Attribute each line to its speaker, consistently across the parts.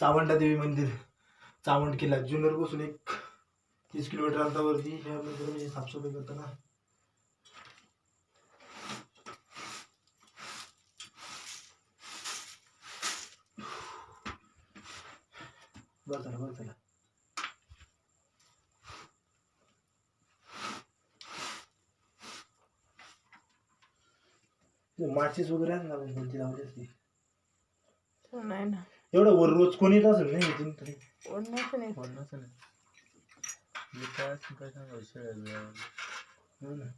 Speaker 1: चावंडा देवी मंदिर. चावंड किल्ला. जुन्नरपासून एक तीस किलोमीटर अंतरावरती. ह्या मंदिरामध्ये साफसफाई करताना. बरं बरं ते माचीस वगैरे आहे ना कोणती लावली असती
Speaker 2: नाही ना.
Speaker 1: एवढं वर रोज कोणी येत असेल नाही इथून तरी?
Speaker 2: ओढण्याचं नाही
Speaker 3: कोणाचं नाही मी काय काय सांगायचं
Speaker 1: हो ना.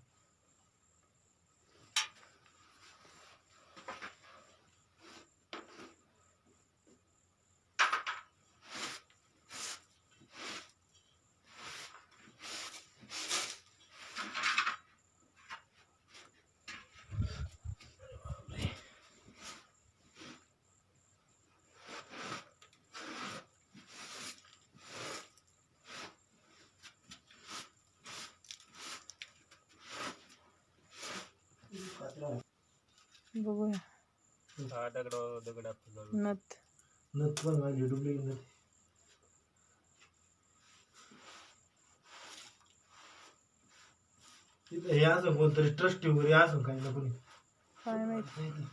Speaker 2: बघूया.
Speaker 3: दहा दगड दगड आपलं
Speaker 2: नथ.
Speaker 1: नथ पण माझी डुप्लिकेट नथ. इथं हे असं कोणतरी ट्रस्टी वगैरे असं काही ना कोणी.
Speaker 2: काय माहिती.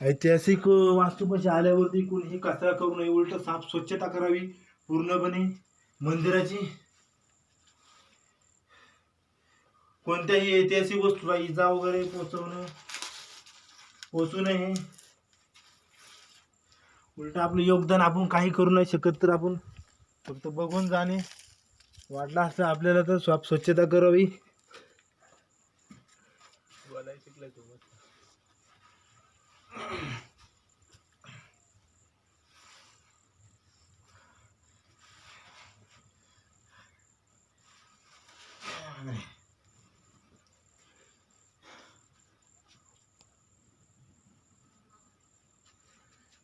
Speaker 1: ऐतिहासिक वास्तूपाशी आल्यावरती कोणीही कचरा करू नये. उलट साफ स्वच्छता करावी पूर्णपणे. मंदिराची कोणत्याही ऐतिहासिक वस्तूला इजा वगैरे पोचवणं पोचू नये. उलट आपलं योगदान आपण काही करू नाही शकत तर आपण फक्त बघून जाणे. वाटलं असतं आपल्याला तर साफ स्वच्छता करावी.
Speaker 3: बोलायला शिकलाय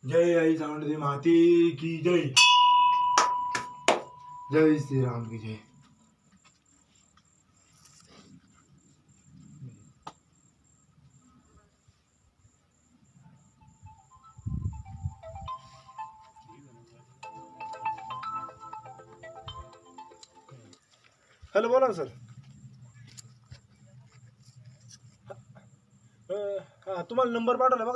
Speaker 1: जय आई सावंतदेवी माती की जय जय श्री राम की जय हॅलो बोला ना सर. हा तुम्हाला नंबर पाठवला बघा.